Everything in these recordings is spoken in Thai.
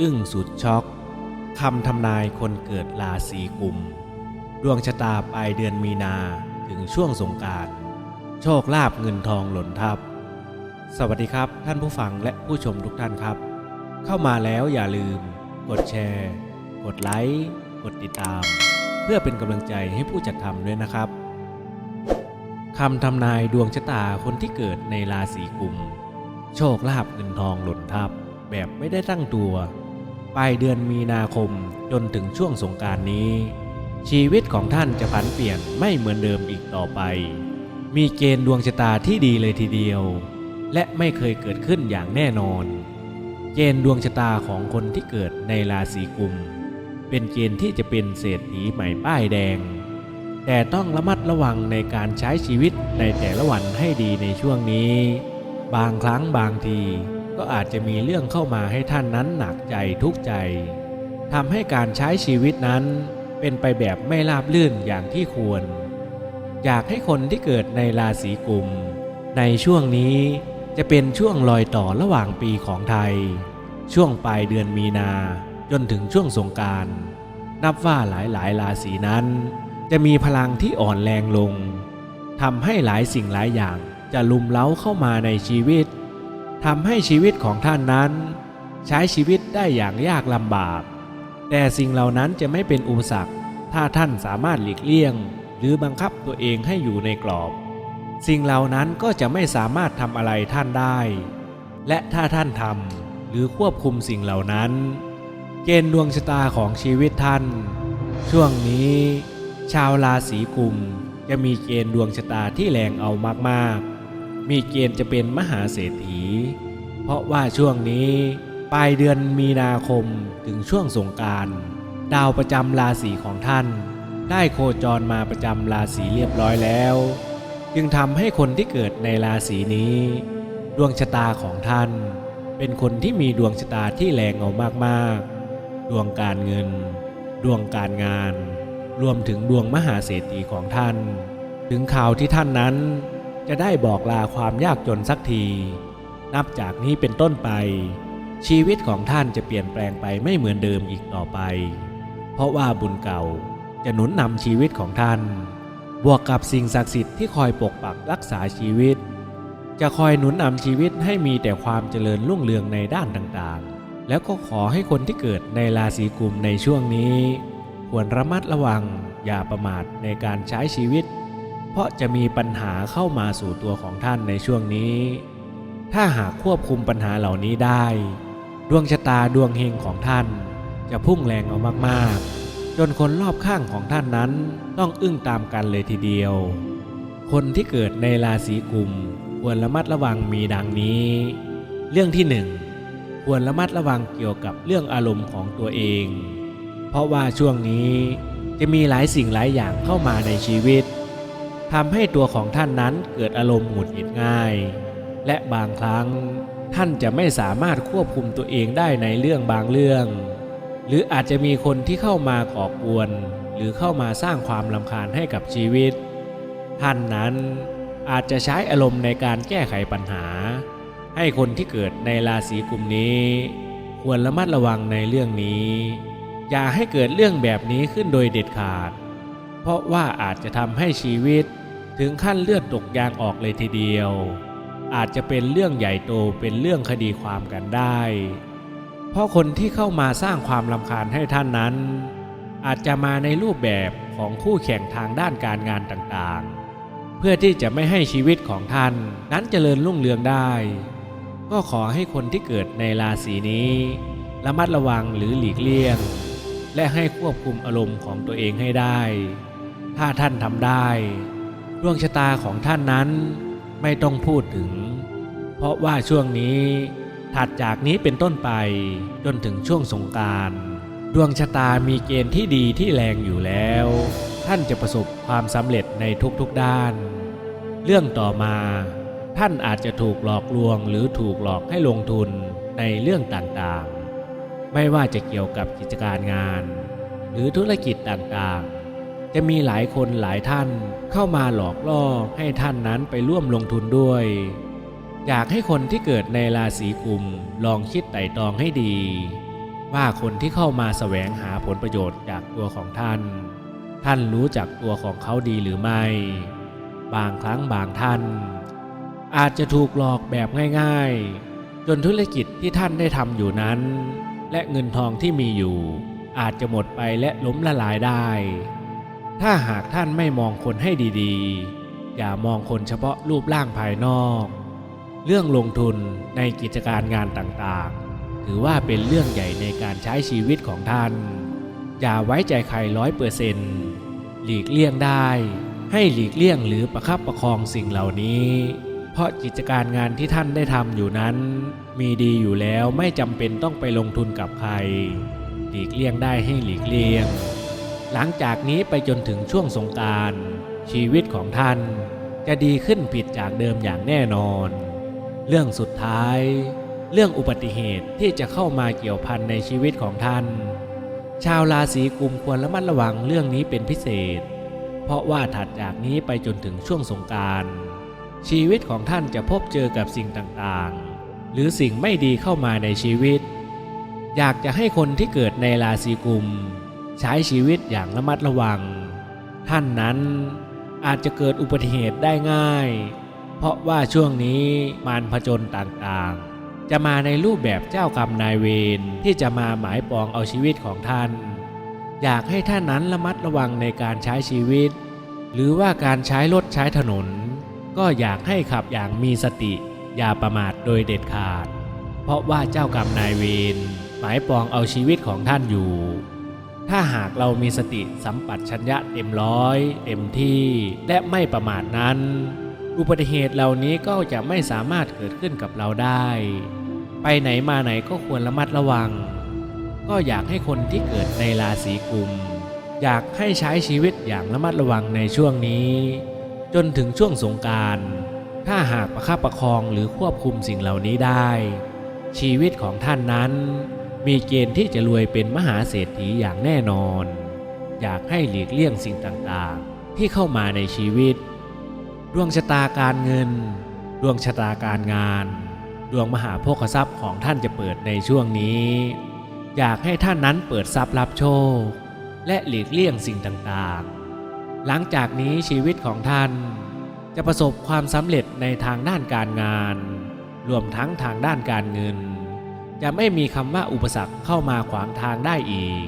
อึ้งสุดช็อกคำทำนายคนเกิดราศีกุม ดวงชะตาปลายเดือนมีนาถึงช่วงสงการโชคลาภเงินทองหล่นทับ สวัสดีครับท่านผู้ฟังและผู้ชมทุกท่านครับ เข้ามาแล้วอย่าลืม กดแชร์ กดไลค์กดติดตาม เพื่อเป็นกำลังใจให้ผู้จัดทำด้วยนะครับคำทำนายดวงชะตาคนที่เกิดในราศีกุม โชคลาภเงินทองหล่นทับ แบบไม่ได้ตั้งตัว ปลายเดือนมีนาคมจนถึงช่วงสงการนี้ ชีวิตของท่านจะผันเปลี่ยนไม่เหมือนเดิมอีกต่อไป มีเกณฑ์ดวงชะตาที่ดีเลยทีเดียว และไม่เคยเกิดขึ้นอย่างแน่นอน เกณฑ์ดวงชะตาของคนที่เกิดในราศีกุม เป็นเกณฑ์ที่จะเป็นเศรษฐีใหม่ป้ายแดง แต่ต้องระมัดระวังในการใช้ชีวิตในแต่ละวันให้ดีในช่วงนี้ บางครั้งบางที ก็อาจจะมีเรื่องเข้ามาให้ท่านนั้นหนักใจทุกข์ใจทำให้การใช้ชีวิตนั้นเป็นไปแบบไม่ราบรื่นอย่างที่ควร อยากให้คนที่เกิดในราศีกุม ในช่วงนี้จะเป็นช่วงรอยต่อระหว่างปีของไทย ช่วงปลายเดือนมีนาจนถึงช่วงสงการ นับว่าหลายๆราศีนั้น จะมีพลังที่อ่อนแรงลงทำให้หลายสิ่งหลายอย่างจะลุมเล้าเข้ามาในชีวิต ทำให้ชีวิตของท่านนั้น ใช้ชีวิตได้อย่างยากลำบาก แต่สิ่งเหล่านั้นจะไม่เป็นอุปสรรค ถ้าท่านสามารถหลีกเลี่ยง หรือบังคับตัวเองให้อยู่ในกรอบ สิ่งเหล่านั้นก็จะไม่สามารถทำอะไรท่านได้ และถ้าท่านทำหรือควบคุมสิ่งเหล่านั้น เกณฑ์ดวงชะตาของชีวิตท่าน ช่วงนี้ ชาวราศีกุมจะมีเกณฑ์ดวงชะตาที่แรงเอามากๆ มีเกณฑ์จะเป็นมหาเศรษฐี เพราะว่าช่วงนี้ปลายเดือนมีนาคมถึงช่วงสงการดาวประจำราศีของท่าน ได้โคจรมาประจำราศีเรียบร้อยแล้ว จึงทำให้คนที่เกิดในราศีนี้ ดวงชะตาของท่าน เป็นคนที่มีดวงชะตาที่แรงเอามากๆ ดวงการเงิน ดวงการงาน รวมถึงดวงมหาเศรษฐีของท่าน ถึงข่าวที่ท่านนั้น จะได้บอกลาความยากจนสักที นับจากนี้เป็นต้นไป ชีวิตของท่านจะเปลี่ยนแปลงไปไม่เหมือนเดิมอีกต่อไป เพราะว่าบุญเก่าจะหนุนนำชีวิตของท่าน บวกกับสิ่งศักดิ์สิทธิ์ที่คอยปกปักรักษาชีวิต จะคอยหนุนนำชีวิตให้มีแต่ความเจริญรุ่งเรืองในด้านต่างๆ แล้วก็ขอให้คนที่เกิดในราศีกุมในช่วงนี้ ควรระมัดระวังอย่าประมาทในการใช้ชีวิต เพราะจะมีปัญหาเข้ามาสู่ตัวของท่านในช่วงนี้ ถ้าหากควบคุมปัญหาเหล่านี้ได้ ดวงชะตาดวงเฮงของท่าน จะพุ่งแรงเอามากๆ จนคนรอบข้างของท่านนั้นต้องอึ้งตามกันเลยทีเดียว คนที่เกิดในราศีกุมควรระมัดระวังมีดังนี้ เรื่องที่หนึ่งควรระมัดระวังเกี่ยวกับเรื่องอารมณ์ของตัวเอง เพราะว่าช่วงนี้จะมีหลายสิ่งหลายอย่างเข้ามาในชีวิต ทำให้ตัวของท่านนั้นเกิดอารมณ์หงุดหงิดง่าย และบางครั้งท่านจะไม่สามารถควบคุมตัวเองได้ในเรื่องบางเรื่อง หรืออาจจะมีคนที่เข้ามาก่อกวน หรือเข้ามาสร้างความลำคาญให้กับชีวิต ท่านนั้นอาจจะใช้อารมณ์ในการแก้ไขปัญหา ให้คนที่เกิดในราศีกลุ่มนี้ ควรระมัดระวังในเรื่องนี้ อย่าให้เกิดเรื่องแบบนี้ขึ้นโดยเด็ดขาด เพราะว่าอาจจะทำให้ชีวิต ถึงขั้นเลือดตกยางออกเลยทีเดียว อาจจะเป็นเรื่องใหญ่โตเป็นเรื่องคดีความกันได้ เพราะคนที่เข้ามาสร้างความลำคาญให้ท่านนั้น อาจจะมาในรูปแบบของคู่แข่งทางด้านการงานต่างๆ เพื่อที่จะไม่ให้ชีวิตของท่านนั้นเจริญรุ่งเรืองได้ ก็ขอให้คนที่เกิดในราศีนี้ระมัดระวังหรือหลีกเลี่ยง และให้ควบคุมอารมณ์ของตัวเองให้ได้ ถ้าท่านทำได้ ดวงชะตาของท่านนั้นไม่ต้องพูดถึง เพราะว่าช่วงนี้ถัดจากนี้เป็นต้นไปจนถึงช่วงสงการดวงชะตามีเกณฑ์ที่ดีที่แรงอยู่แล้ว ท่านจะประสบความสำเร็จในทุกๆด้าน เรื่องต่อมาท่านอาจจะถูกหลอกลวงหรือถูกหลอกให้ลงทุนในเรื่องต่างๆ ไม่ว่าจะเกี่ยวกับกิจการงาน หรือธุรกิจต่างๆ จะมีหลายคนหลายท่านเข้ามาหลอกล่อให้ท่านนั้นไปร่วมลงทุนด้วย อยากให้คนที่เกิดในราศีกุมลองคิดไต่ตรองให้ดี ว่าคนที่เข้ามาแสวงหาผลประโยชน์จากตัวของท่าน ท่านรู้จักตัวของเขาดีหรือไม่ บางครั้งบางท่าน อาจจะถูกหลอกแบบง่าย ๆ จนธุรกิจที่ท่านได้ทำอยู่นั้น และเงินทองที่มีอยู่ อาจจะหมดไปและล้มละลายได้ ถ้าหากท่านไม่มองคนให้ดีๆ อย่ามองคนเฉพาะรูปร่างภายนอก เรื่องลงทุนในกิจการงานต่างๆ ถือว่าเป็นเรื่องใหญ่ในการใช้ชีวิตของท่าน อย่าไว้ใจใครร้อยเปอร์เซนต์หลีกเลี่ยงได้ ให้หลีกเลี่ยงหรือประคับประคองสิ่งเหล่านี้ เพราะกิจการงานที่ท่านได้ทำอยู่นั้น มีดีอยู่แล้วไม่จำเป็นต้องไปลงทุนกับใคร หลีกเลี่ยงได้ให้หลีกเลี่ยง หลังจากนี้ไปจนถึงช่วงสงการชีวิตของท่านจะดีขึ้นผิดจากเดิมอย่างแน่นอน เรื่องสุดท้าย เรื่องอุบัติเหตุที่จะเข้ามาเกี่ยวพันในชีวิตของท่าน ชาวราศีกุมควรระมัดระวังเรื่องนี้เป็นพิเศษ เพราะว่าถัดจากนี้ไปจนถึงช่วงสงการชีวิตของท่านจะพบเจอกับสิ่งต่างๆ หรือสิ่งไม่ดีเข้ามาในชีวิต อยากจะให้คนที่เกิดในราศีกุม ใช้ชีวิตอย่างระมัดระวัง ท่านนั้นอาจจะเกิดอุบัติเหตุได้ง่าย เพราะว่าช่วงนี้มารผจญต่างๆ จะมาในรูปแบบเจ้ากรรมนายเวรที่จะมาหมายปองเอาชีวิตของท่าน อยากให้ท่านนั้นระมัดระวังในการใช้ชีวิต หรือว่าการใช้รถใช้ถนน ก็อยากให้ขับอย่างมีสติ อย่าประมาทโดยเด็ดขาด เพราะว่าเจ้ากรรมนายเวรหมายปองเอาชีวิตของท่านอยู่ ถ้าหากเรามีสติสัมปชัญญะเต็มร้อย เต็มที่และไม่ประมาทนั้น อุบัติเหตุเหล่านี้ก็จะไม่สามารถเกิดขึ้นกับเราได้ ไปไหนมาไหนก็ควรระมัดระวัง ก็อยากให้คนที่เกิดในราศีกุม อยากให้ใช้ชีวิตอย่างระมัดระวังในช่วงนี้ จนถึงช่วงสงการถ้าหากประคับประคองหรือควบคุมสิ่งเหล่านี้ได้ ชีวิตของท่านนั้น มีเกณฑ์ที่จะรวยเป็นมหาเศรษฐีอย่างแน่นอน อยากให้หลีกเลี่ยงสิ่งต่างๆ ที่เข้ามาในชีวิต ดวงชะตาการเงิน ดวงชะตาการงาน ดวงมหาโภคทรัพย์ของท่านจะเปิดในช่วงนี้ อยากให้ท่านนั้นเปิดทรัพย์รับโชค และหลีกเลี่ยงสิ่งต่างๆ หลังจากนี้ชีวิตของท่านจะประสบความสำเร็จในทางด้านการงาน รวมทั้งทางด้านการเงิน จะไม่มีคำว่าอุปสรรคเข้ามาขวางทางได้อีก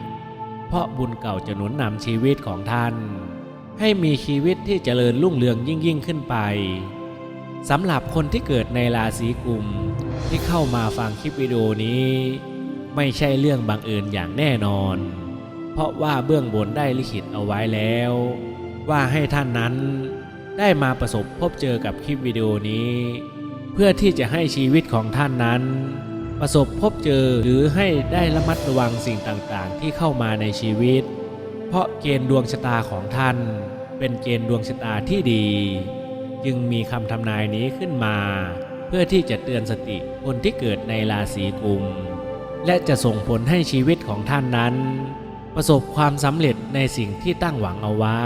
เพราะบุญเก่าจะหนุนนำชีวิตของท่าน ให้มีชีวิตที่เจริญรุ่งเรืองยิ่งยิ่งขึ้นไปสำหรับคนที่เกิดในราศีกุมที่เข้ามาฟังคลิปวิดีโอนี้ ไม่ใช่เรื่องบังเอิญอย่างแน่นอน เพราะว่าเบื้องบนได้ลิขิตเอาไว้แล้ว ว่าให้ท่านนั้นได้มาประสบพบเจอกับคลิปวิดีโอนี้ เพื่อที่จะให้ชีวิตของท่านนั้น ประสบพบเจอหรือให้ได้ระมัดระวังสิ่งต่างๆ ที่เข้ามาในชีวิต เพราะเกณฑ์ดวงชะตาของท่าน เป็นเกณฑ์ดวงชะตาที่ดี จึงมีคำทำนายนี้ขึ้นมา เพื่อที่จะเตือนสติคนที่เกิดในราศีกุม และจะส่งผลให้ชีวิตของท่านนั้น ประสบความสำเร็จในสิ่งที่ตั้งหวังเอาไว้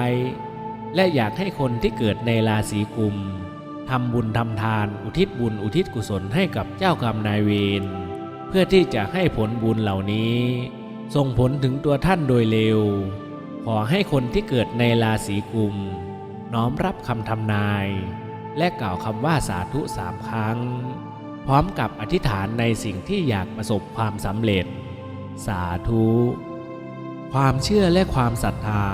และอยากให้คนที่เกิดในราศีกุมทำบุญทำทานอุทิศบุญอุทิศกุศลให้กับเจ้ากรรมนายเวร พื่อที่จะให้ผลบุญเหล่านี้ ส่งผลถึงตัวท่านโดยเร็ว ขอให้คนที่เกิดในราศีกุม น้อมรับคำทำนาย และกล่าวคำว่าสาธุสามครั้ง พร้อมกับอธิษฐานในสิ่งที่อยากประสบความสำเร็จ สาธุ ความเชื่อและความศรัทธา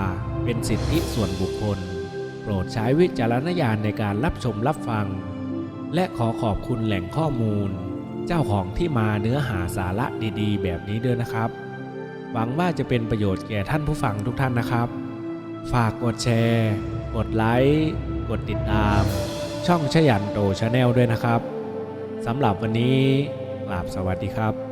เป็นสิทธิส่วนบุคคล โปรดใช้วิจารณญาณในการรับชมรับฟัง และขอขอบคุณแหล่งข้อมูล เจ้าของที่มาเนื้อหาสาระดีๆ แบบนี้ด้วยนะครับ หวังว่าจะเป็นประโยชน์แก่ท่านผู้ฟังทุกท่านนะครับ ฝากกดแชร์ กดไลค์กดติดตาม ช่องชยันโตชาแนลด้วยนะครับสำหรับวันนี้กราบสวัสดีครับ